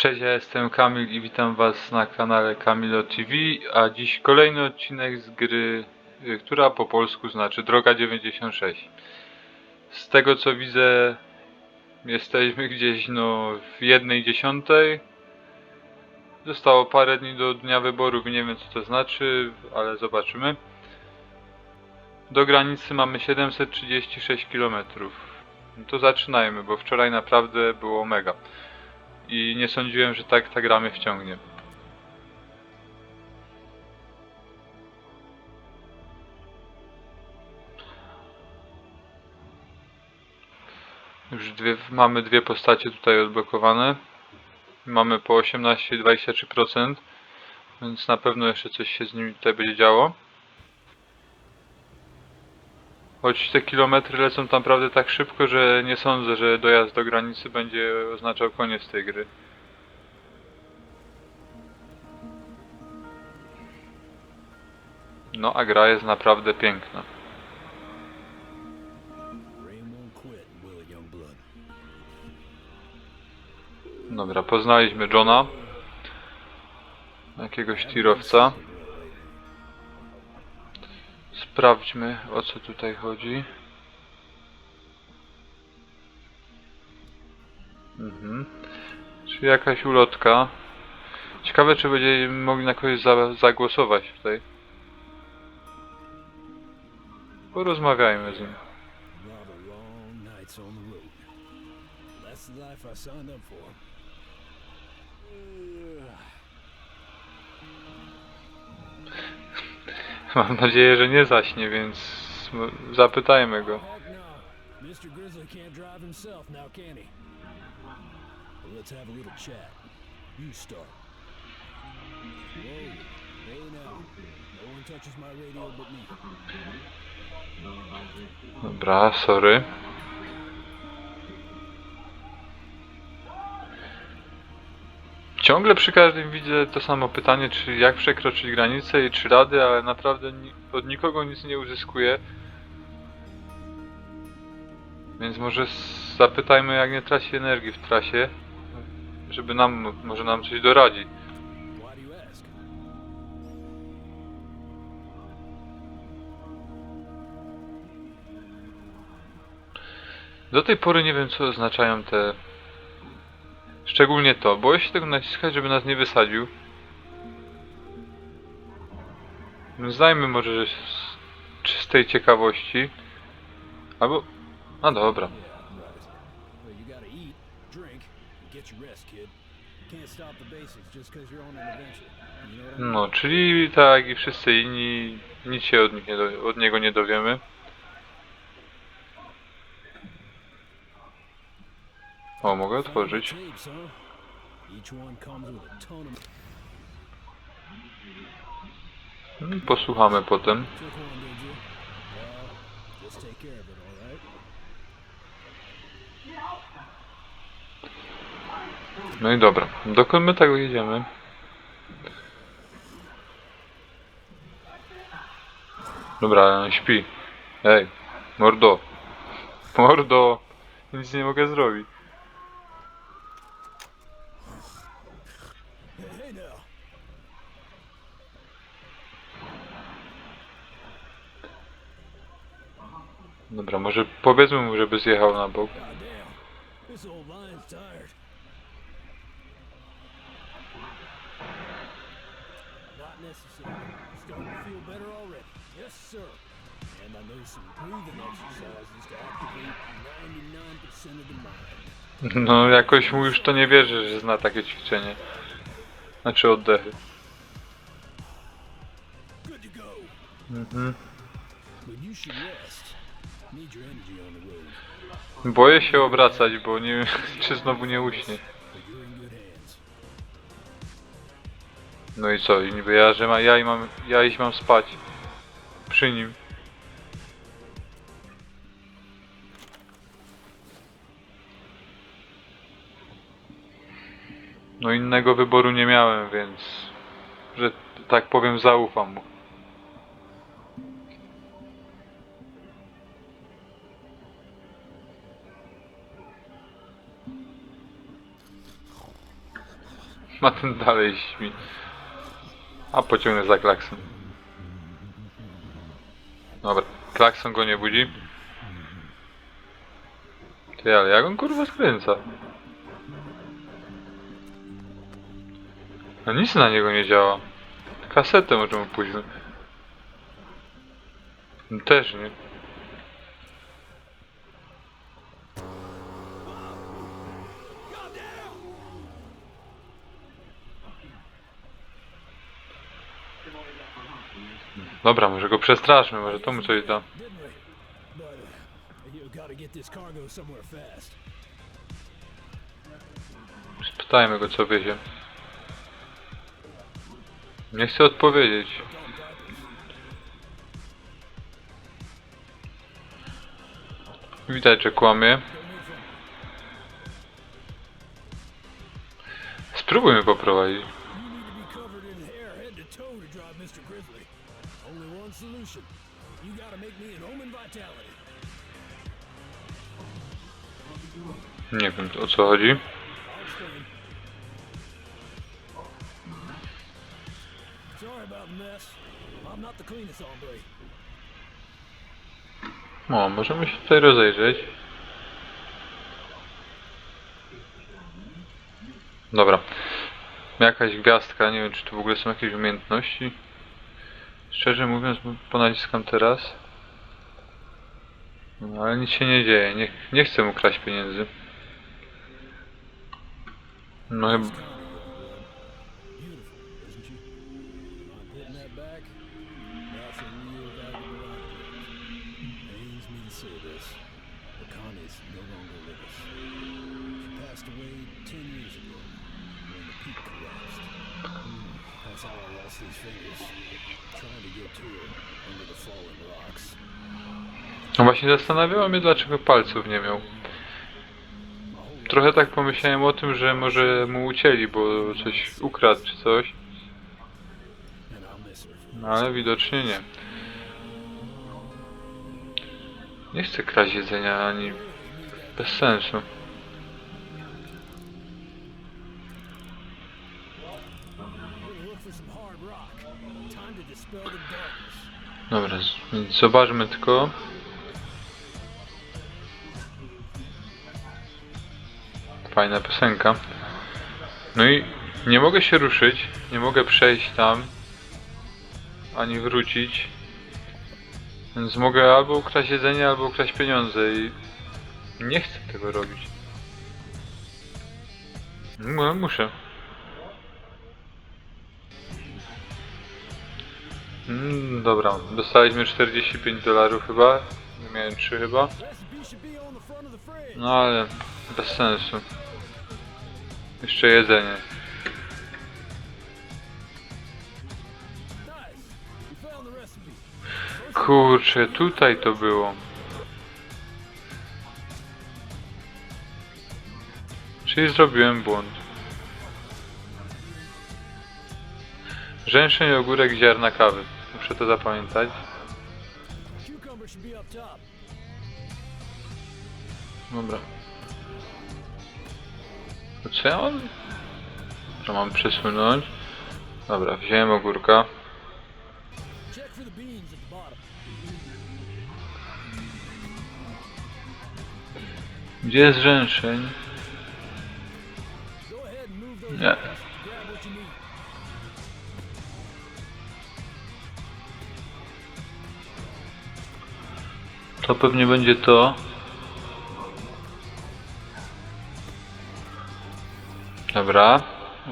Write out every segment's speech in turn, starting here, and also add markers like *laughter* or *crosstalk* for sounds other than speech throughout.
Cześć, ja jestem Kamil i witam Was na kanale Kamilo TV, a dziś kolejny odcinek z gry, y, która po polsku znaczy Droga 96. Z tego co widzę, jesteśmy gdzieś no w jednej dziesiątej. Zostało parę dni do dnia wyborów i nie wiem co to znaczy, ale zobaczymy. Do granicy mamy 736 km. No to zaczynajmy, bo wczoraj naprawdę było mega i nie sądziłem, że tak ta gra mnie wciągnie. Już dwie, mamy dwie postacie tutaj odblokowane. Mamy po 18 i 23%, więc na pewno jeszcze coś się z nimi tutaj będzie działo. Choć te kilometry lecą tam naprawdę tak szybko, że nie sądzę, że dojazd do granicy będzie oznaczał koniec tej gry. No a gra jest naprawdę piękna. Dobra, poznaliśmy Johna. Jakiegoś tirowca. Sprawdźmy o co tutaj chodzi. Mhm. Czyli jakaś ulotka. Ciekawe czy będziemy mogli na kogoś za zagłosować tutaj. Porozmawiajmy z nim. Rather long nights on the road. That's the life I signed up for. *laughs* Mam nadzieję, że nie zaśnie, więc zapytajmy go. No. Mr. Grizzly can't drive himself now, can he? Well, let's have a little chat. You start. Whoa. Hey now. No one touches my radio but me. Dobra, sorry. Ciągle przy każdym widzę to samo pytanie, czy jak przekroczyć granicę i czy rady, ale naprawdę od nikogo nic nie uzyskuję. Więc może zapytajmy jak nie traci energii w trasie, żeby nam, może nam coś doradzi. Do tej pory nie wiem co oznaczają te... Szczególnie to. Boję się tego naciskać, żeby nas nie wysadził. No, Znajmy może że z czystej ciekawości. Albo... No dobra. No, czyli tak jak i wszyscy inni, nic się od, nie od niego nie dowiemy. O, mogę otworzyć. Tapes, huh? Each one comes with a ton of Mm, Posłuchamy potem. Took one, did you? Well, just take care of it, all right? No i dobra. Dokąd my tego jedziemy? Dobra, śpi. Ej, mordo. Mordo. Nic nie mogę zrobić. Hey now. Dobra, może powiedzmy mu, żeby zjechał na bok. God damn. This old line's tired. Not necessary. Starting to feel better already. Yes, sir. And I know some breathing exercises to activate 99% of the mind. No, jakoś mu już to nie wierzy, że zna takie ćwiczenie. Znaczy oddechy. Mhm. Boję się obracać, bo nie wiem, *laughs* czy znowu nie uśnie. No i co? I niby ja, że ma, ja, i mam, ja iść mam spać. Przy nim. No innego wyboru nie miałem, więc... Że tak powiem zaufam mu. *laughs* A ten dalej śpi. A pociągnę za klakson. Dobra, klakson go nie budzi. Ty, ale jak on kurwa skręca? No nic na niego nie działa. Kasetę możemy pójść. No Też nie. Dobra, może go przestraszmy, może to mu coś da. Spytajmy go co wiezie. Nie chcę odpowiedzieć. Widać, że kłamie. Spróbujmy poprowadzić. Nie wiem o co chodzi. O, możemy się tutaj rozejrzeć. Dobra. Jakaś gwiazdka, nie wiem czy tu w ogóle są jakieś umiejętności. Szczerze mówiąc, ponaciskam teraz. No, ale nic się nie dzieje, nie, nie chcę mu kraść pieniędzy. No chyba... That's how I lost these fingers. Trying to get to her under the fallen rocks. No właśnie zastanawiało mnie dlaczego palców nie miał. Trochę tak pomyślałem o tym, że może mu ucięli, bo coś ukradł czy coś. No ale widocznie nie. Nie chcę kraść jedzenia ani bez sensu. Dobra, zobaczmy tylko. Fajna piosenka. No i nie mogę się ruszyć, nie mogę przejść tam, ani wrócić. Więc mogę albo ukraść jedzenie, albo ukraść pieniądze i nie chcę tego robić. No, muszę. Mm, dobra, dostaliśmy 45 dolarów chyba. Miałem 3 chyba. No ale bez sensu. Jeszcze jedzenie. Kurczę, tutaj to było. Czyli zrobiłem błąd. Rzęszeń, ogórek, ziarna kawy. Muszę to zapamiętać. Dobra. Co ja mam? Mam przesunąć. Dobra, wziąłem ogórka. Gdzie jest rzęszeń? Nie. To pewnie będzie to. Dobra,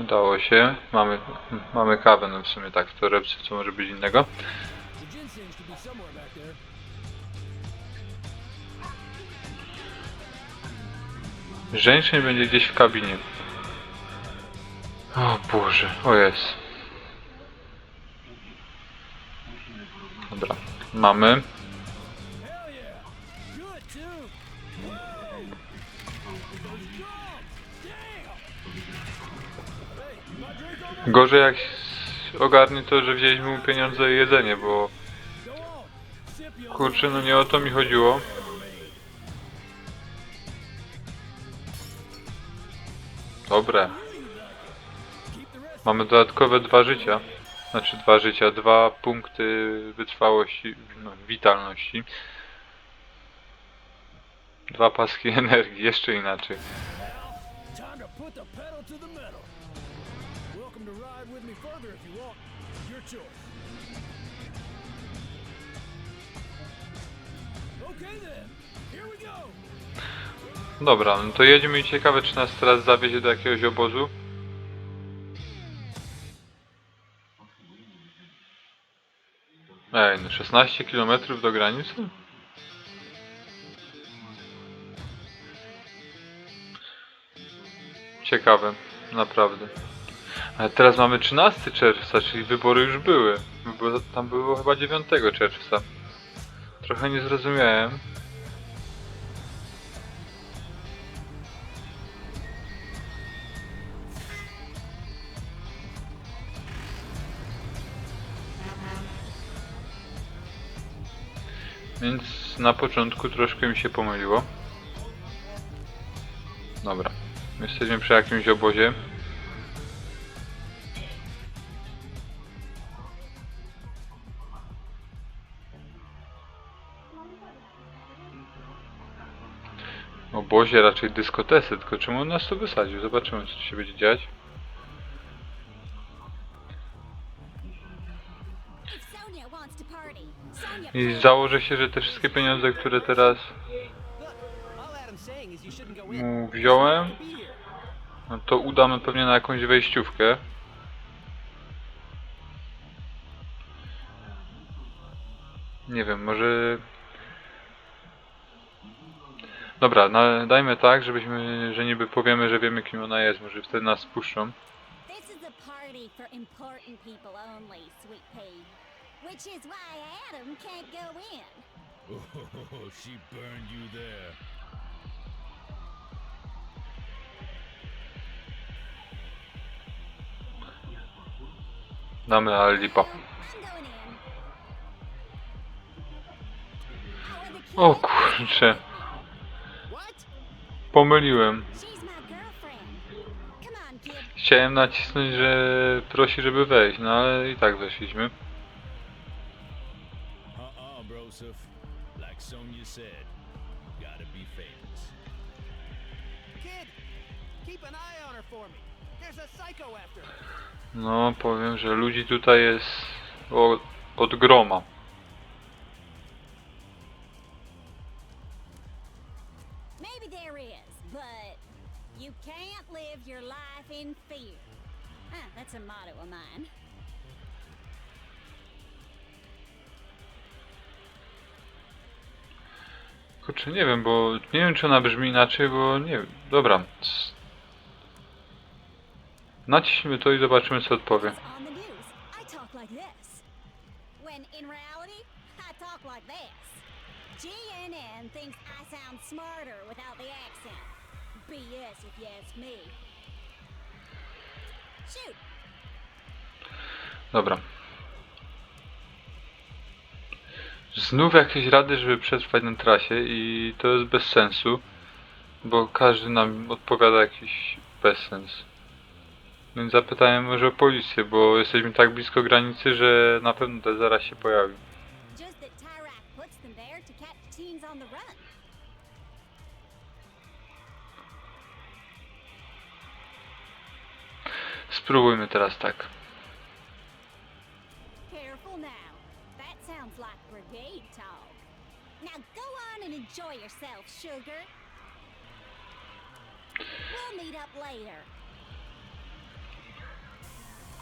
udało się. Mamy, mamy kawę, no w sumie tak, w torebce co może być innego. Żeńszeń będzie gdzieś w kabinie. O Boże, o jest. Dobra, mamy. Gorzej jak ogarnie to, że wzięliśmy mu pieniądze i jedzenie, bo kurczę, no nie o to mi chodziło. Dobre. Mamy dodatkowe dwa życia. Znaczy dwa życia, dwa punkty wytrwałości, no, witalności. Dwa paski *laughs* energii, jeszcze inaczej. Dobra, no to jedziemy i ciekawe czy nas teraz zawiezie do jakiegoś obozu. Ej, no 16 km do granicy? Ciekawe, naprawdę. Ale teraz mamy 13 czerwca, czyli wybory już były. Było, tam było chyba 9 czerwca. Trochę nie zrozumiałem. Więc na początku troszkę mi się pomyliło. Dobra. Jesteśmy przy jakimś obozie. Obozie raczej dyskotece, tylko czemu on nas tu wysadził? Zobaczymy co tu się będzie dziać. I założę się, że te wszystkie pieniądze, które teraz All Adam's no to udamy pewnie na jakąś wejściówkę. Nie wiem, może... Dobra, na, dajmy tak, żebyśmy, że niby powiemy, że wiemy kim ona jest, może wtedy nas spuszczą. This is a party for important people only, Sweet Pea. Which is why Adam can't go in. Oh, *laughs* she burned you there. The kids? O kurczę, pomyliłem. Chciałem nacisnąć, że prosi, żeby wejść, no ale i tak weszliśmy. Uh-uh. Kid, keep an eye on her for me. No, powiem, że ludzi tutaj jest o, od groma. Maybe there is, but you can't live your life in fear. Ah, that's a motto of mine. Kurczę, nie wiem, bo nie wiem, czy ona brzmi inaczej, bo nie wiem. Dobra. Naciśnijmy to i zobaczymy, co odpowie. GNN thinks I sound smarter without the accent. BS if you ask me. Shoot, Dobra. Znów jakieś rady, żeby przetrwać na trasie i to jest bez sensu, bo każdy nam odpowiada jakiś bezsens. Więc zapytałem może o policję, bo jesteśmy tak blisko granicy, że na pewno te zaraz się pojawi. just that Tyrak puts them there to catch teens on the run. Spróbujmy teraz tak. Careful now. That sounds like brigade talk. Now go on and enjoy yourself, sugar. We'll meet up later.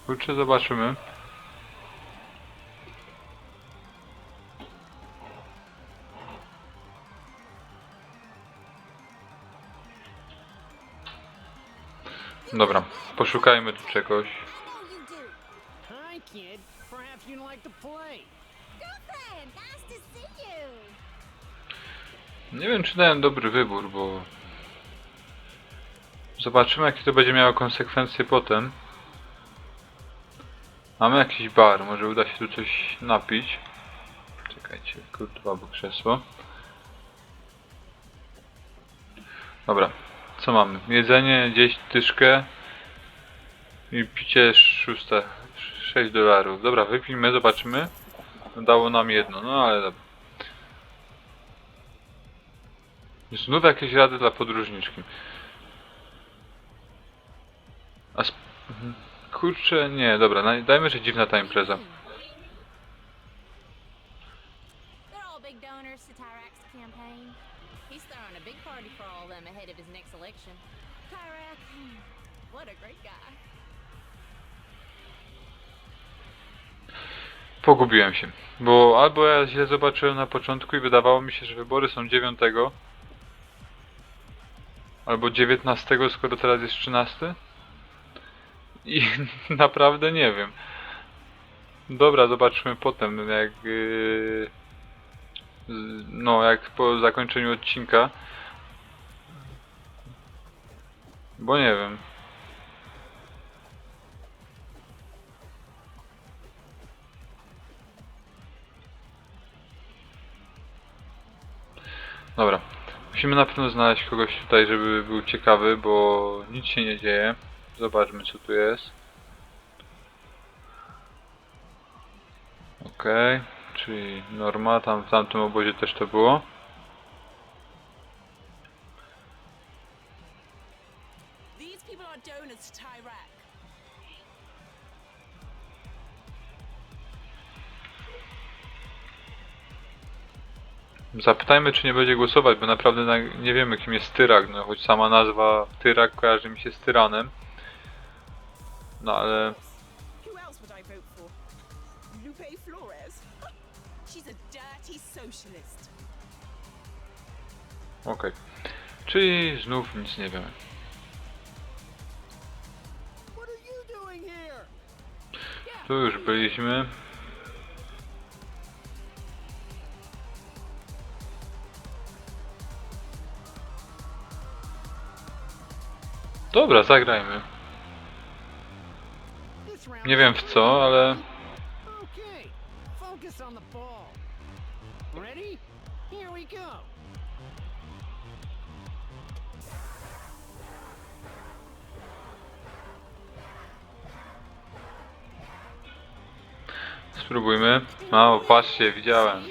Kurczę, zobaczymy. Dobra, poszukajmy tu czegoś. Nie wiem, czy dałem dobry wybór, bo... Zobaczymy, jakie to będzie miało konsekwencje potem. Mamy jakiś bar, może uda się tu coś napić. Czekajcie, kurwa, bo krzesło. Dobra, co mamy? Jedzenie, gdzieś tyszkę. I picie szóste. 6 dolarów. Dobra, wypijmy, zobaczymy. Dało nam jedno, no ale dobra. Znów jakieś rady dla podróżniczki. A sp- mhm. Kurczę, nie, dobra, dajmy, że dziwna ta impreza. Guy. Pogubiłem się, bo albo ja źle zobaczyłem na początku i wydawało mi się, że wybory są 9, albo 19, skoro teraz jest 13. I *laughs* naprawdę nie wiem. Dobra, zobaczymy potem, jak yy, no, jak po zakończeniu odcinka. Bo nie wiem. Dobra. Musimy na pewno znaleźć kogoś tutaj, żeby był ciekawy, bo nic się nie dzieje. Zobaczmy co tu jest. Okej, czyli norma, tam w tamtym obozie też to było. Zapytajmy, czy nie będzie głosować, bo naprawdę na, nie wiemy, kim jest Tyrak. No, choć sama nazwa Tyrak kojarzy mi się z tyranem. No ale Who else would I vote for? Lupe Flores. *laughs* She's a dirty socialist. okej. Czyli znów nic nie wiemy. What are you doing here? Tu już byliśmy. Dobra, zagrajmy. Nie wiem w co, ale spróbujmy. O, patrzcie, widziałem.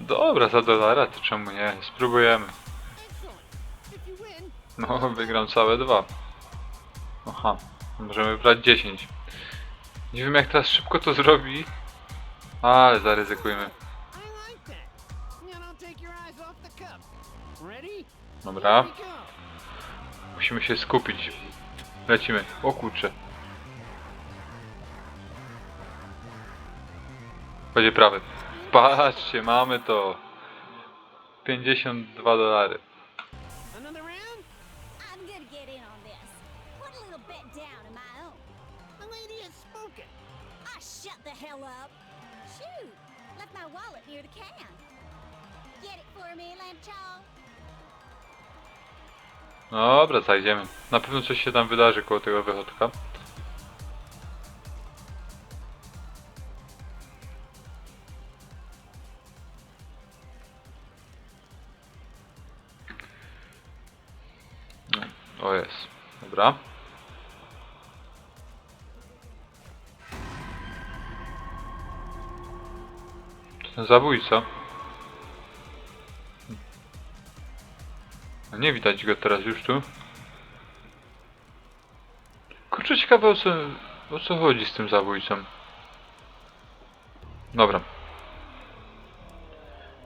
Dobra, za dolara, to czemu nie? Spróbujemy. No, wygram całe dwa. Aha, możemy brać 10. Nie wiem jak teraz szybko to zrobi, ale zaryzykujmy. Dobra, musimy się skupić. Lecimy. O kurczę. Będzie prawy. Patrzcie, mamy to. 52 dolary. Another round? I'm gonna get in on this. Put a little bet down of my own. The lady has spoken. Shut the hell up. Shoot, left my wallet near the can. Get it for me, Lamb Dobra, zajdziemy. Na pewno coś się tam wydarzy koło tego wychodka. O jest. Dobra. Ten zabójca. A nie widać go teraz już tu. Kurczę ciekawe o co, o co chodzi z tym zabójcą. Dobra.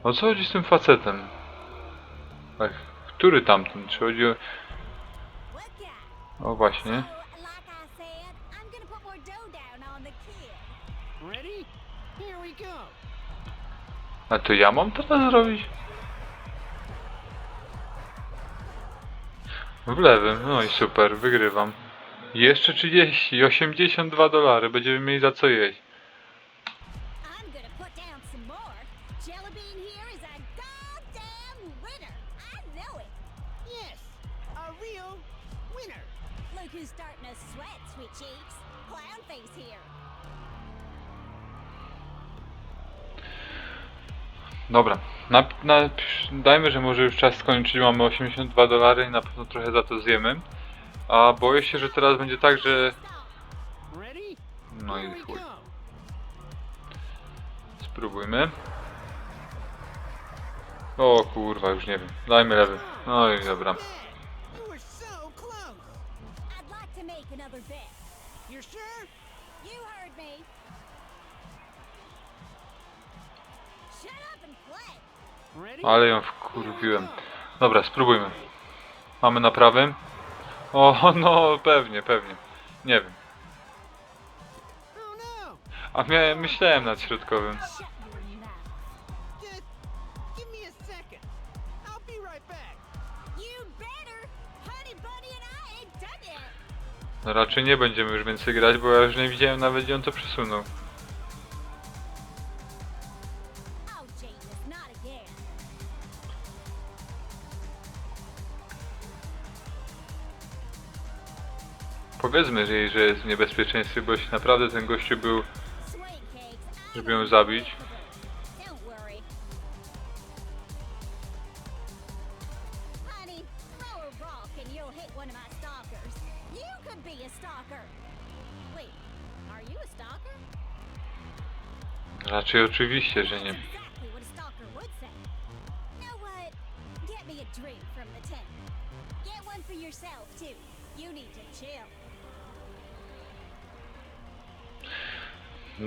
O co chodzi z tym facetem? Tak, który tamten? Czy chodzi o... O właśnie. A to ja mam teraz zrobić? W lewym, no i super, wygrywam. Jeszcze 30, 82 dolary, będziemy mieli za co jeść. Who's starting to sweat, sweet cheeks. Clown face here. Dobra, na, na, dajmy, że może już czas skończyć, mamy 82 dolary i na pewno trochę za to zjemy. A boję się, że teraz będzie tak, że... No i chuj. Spróbujmy. O kurwa, już nie wiem. Dajmy lewy. No i dobra. You're sure? You heard me. Shut up and play. Ready? Ale ją wkurwiłem. Dobra, spróbujmy. Mamy na prawym. O, *laughs* no pewnie, pewnie. Nie wiem. Oh no. A miałem, myślałem nad środkowym. Shut No raczej nie będziemy już więcej grać, bo ja już nie widziałem nawet gdzie on to przesunął. Powiedzmy jej, że jest w niebezpieczeństwie, bo jeśli naprawdę ten gościu był Żeby ją zabić. You need to chill.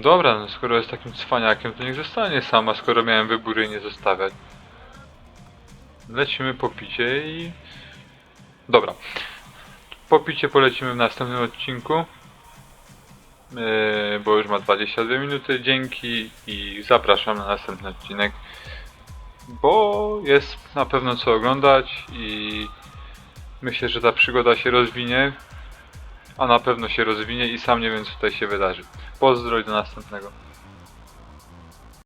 Dobra, no skoro jest takim cwaniakiem, to niech zostanie sama, skoro miałem wybór jej nie zostawiać. Lecimy po picie i... Dobra. Po picie polecimy w następnym odcinku. Yy, bo już ma 22 minuty. Dzięki i zapraszam na następny odcinek. Bo jest na pewno co oglądać i myślę, że ta przygoda się rozwinie. A na pewno się rozwinie i sam nie wiem co tutaj się wydarzy. Pozdro do następnego.